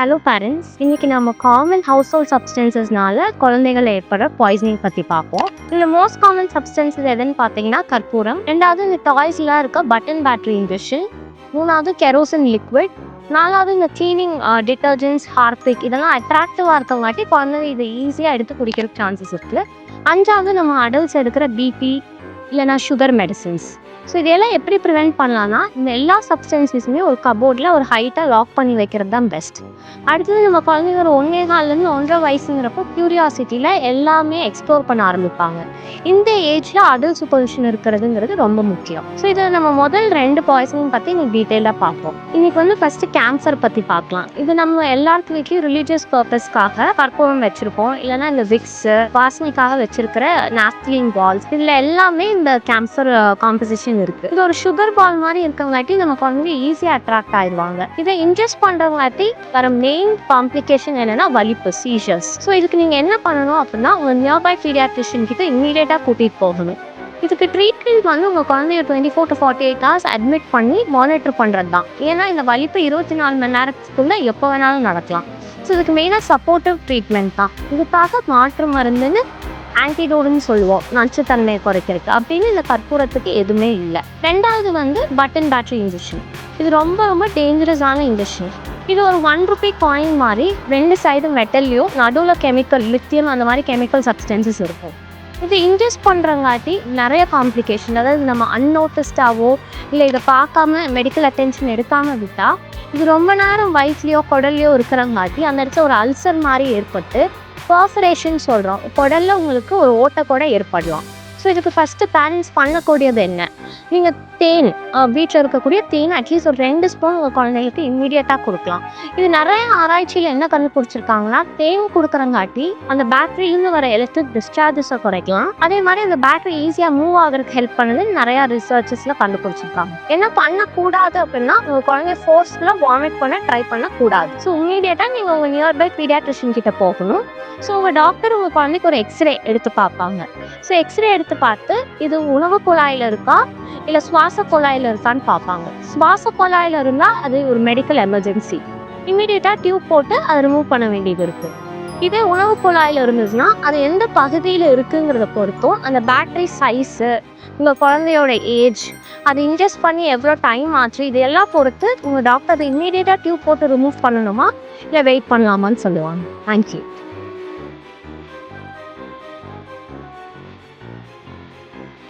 Hello parents இன்னைக்கு நம்ம common house hold சப்ஸ்டன்சஸ்னால குழந்தைகள் ஏற்படுற பாய்சனிங் பற்றி பார்ப்போம். இதில் மோஸ்ட் காமன் சப்ஸ்டன்சஸ் எதுன்னு பார்த்தீங்கன்னா கற்பூரம். ரெண்டாவது இந்த டாய்ஸ்லாம் இருக்க பட்டன் பேட்டரி இன்ஜெக்ஷன் மூணாவது கெரோசின் லிக்விட் நாலாவது இந்த க்ளீனிங் டிட்டர்ஜென்ட்ஸ் ஹார்பிக் இதெல்லாம் அட்ராக்டிவாக இருக்கங்காட்டி குழந்தைங்க இதை ஈஸியாக எடுத்து குடிக்கிற சான்சஸ் இருக்குது அஞ்சாவது நம்ம அடல்ட்ஸ் எடுக்கிற பிபி இல்லைனா சுகர் மெடிசின்ஸ் ஸோ இதெல்லாம் எப்படி ப்ரிவெண்ட் பண்ணலாம்னா இந்த எல்லா சப்ஸ்டன்சஸுமே ஒரு கபோர்டில் ஒரு ஹைட்டாக லாக் பண்ணி வைக்கிறது தான் பெஸ்ட் அடுத்தது நம்ம குழந்தைங்க ஒரு ஒன்றே கால்லேருந்து ஒன்றரை வயசுங்கிறப்போ க்யூரியாசிட்டியில் எல்லாமே எக்ஸ்ப்ளோர் பண்ண ஆரம்பிப்பாங்க. இந்த ஏஜில் அடல் சூப்பர்விஷன் இருக்கிறதுங்கிறது ரொம்ப முக்கியம். ஸோ இதை நம்ம முதல் ரெண்டு பாய்ஸையும் பற்றி இன்னைக்கு டீட்டெயிலாக பார்ப்போம். இன்னைக்கு வந்து ஃபஸ்ட்டு கேன்சர் பற்றி பார்க்கலாம். இது நம்ம எல்லாத்து வீட்லேயும் ரிலீஜியஸ் பர்பஸ்க்காக கற்பூரம் வச்சுருப்போம். இல்லைன்னா இந்த விக்ஸு வாசனைக்காக வச்சுருக்கிற நாப்திலின் பால்ஸ் இதில் எல்லாமே இந்த கேன்சர் காம்பசிஷன் uh, இருக்கு. இது ஒரு சுகர் பால் மாதிரி இருக்கவங்காட்டி நம்ம குழந்தைங்க ஈஸியாக அட்ராக்ட் ஆயிடுவாங்க. இதை இன்ஜெஸ்ட் பண்ணுறவங்காட்டி வர மெயின் காம்ப்ளிகேஷன் என்னன்னா வலிப்பு சீஷர்ஸ் ஸோ இதுக்கு நீங்கள் என்ன பண்ணணும் அப்படின்னா உங்கள் நியர்பை பீடியாட்ரிஷியன் கிட்ட இம்மீடியட்டாக கூட்டிகிட்டு போகணும். இதுக்கு ட்ரீட்மெண்ட் வந்து உங்கள் குழந்தைய twenty four to forty eight hours admit பண்ணி மானிட்டர் பண்ணுறது தான் ஏன்னா இந்த வலிப்பு இருபத்தி நாலு மணி நேரத்துக்குள்ளே எப்போ வேணாலும் நடக்கலாம். ஸோ இதுக்கு மெயினாக சப்போர்ட்டிவ் ட்ரீட்மெண்ட் தான். இதுக்காக மாற்று மருந்துன்னு ஆன்டிடோடுன்னு சொல்லுவோம். நச்சுத்தன்மையை குறைக்கிறதுக்கு. அப்படின்னு இந்த கற்பூரத்துக்கு எதுவுமே இல்லை. ரெண்டாவது வந்து பட்டன் பேட்டரி இன்ஜெக்ஷன் இது ரொம்ப ரொம்ப டேஞ்சரஸான இன்ஜெக்ஷன் இது ஒரு ஒன் ருபி காயின் மாதிரி ரெண்டு சைடு மெட்டல்லையும் நடுவில் கெமிக்கல் லித்தியம் அந்த மாதிரி கெமிக்கல் சப்ஸ்டன்சஸ் இருக்கும். இது இன்ஜெஸ்ட் பண்ணுறங்காட்டி நிறைய காம்ப்ளிகேஷன் அதாவது நம்ம அன்னோட்டிஸ்டாவோ இல்லை இதை பார்க்காம மெடிக்கல் அட்டென்ஷன் எடுக்காமல் விட்டால் இது ரொம்ப நேரம் வயிற்றுலையோ குடல்லையோ இருக்கிறங்காட்டி அந்த இடத்துல ஒரு அல்சர் மாதிரி ஏற்பட்டு பர்ஃபரேஷன் சொல்கிறோம் குடலில் உங்களுக்கு ஒரு ஓட்டை கூட ஏற்படலாம். ஸோ இதுக்கு ஃபஸ்ட்டு பேரண்ட்ஸ் பண்ணக்கூடியது என்ன? நீங்கள் தேன் வீட்டில் இருக்கக்கூடிய தேன் அட்லீஸ்ட் ஒரு ரெண்டு ஸ்பூன் உங்கள் குழந்தைங்களுக்கு இம்மிடியட்டாக கொடுக்கலாம். இது நிறைய ஆராய்ச்சியில் என்ன கண்டுபிடிச்சிருக்காங்கன்னா தேன் கொடுக்குறங்காட்டி அந்த பேட்டரியிலேருந்து வர எலக்ட்ரிக் டிஸ்சார்ஜஸை குறைக்கலாம். அதே மாதிரி அந்த பேட்டரி ஈஸியாக மூவ் ஆகிறதுக்கு ஹெல்ப் பண்ணுது நிறையா ரிசர்ச்சஸில் கண்டுபிடிச்சிருக்காங்க. என்ன பண்ணக்கூடாது அப்படின்னா உங்கள் குழந்தைய ஃபோர்ஸ்ஃபுல்லாக வாமிட் பண்ண ட்ரை பண்ணக்கூடாது. ஸோ இம்மீடியட்டாக நீங்கள் உங்கள் நியர்பை பீடியாட்ரிஷியன் கிட்ட போகணும். ஸோ உங்கள் டாக்டர் உங்கள் குழந்தைக்கு ஒரு எக்ஸ்ரே எடுத்து பார்ப்பாங்க. ஸோ எக்ஸ்ரே எடுத்து பார்த்து இது உணவு குழாயில் இருக்கா? இல்லை சுவாச குழாயில் இருக்கான்னு பார்ப்பாங்க. சுவாச குழாயில் இருந்தால் அது ஒரு மெடிக்கல் எமர்ஜென்சி இமீடியட்டாக டியூப் போட்டு அதை ரிமூவ் பண்ண வேண்டியது இருக்குது இதே உணவு குழாயில் இருந்துச்சுன்னா அது எந்த பகுதியில் இருக்குங்கிறத பொறுத்தும் அந்த பேட்டரி சைஸு உங்கள் குழந்தையோட ஏஜ் அதை இன்ஜெஸ்ட் பண்ணி எவ்வளோ டைம் ஆச்சு இது எல்லாம் பொறுத்து உங்கள் டாக்டர் அதை இம்மீடியட்டாக டியூப் போட்டு ரிமூவ் பண்ணணுமா? இல்லை வெயிட் பண்ணலாமான்னு சொல்லுவாங்க. தேங்க்யூ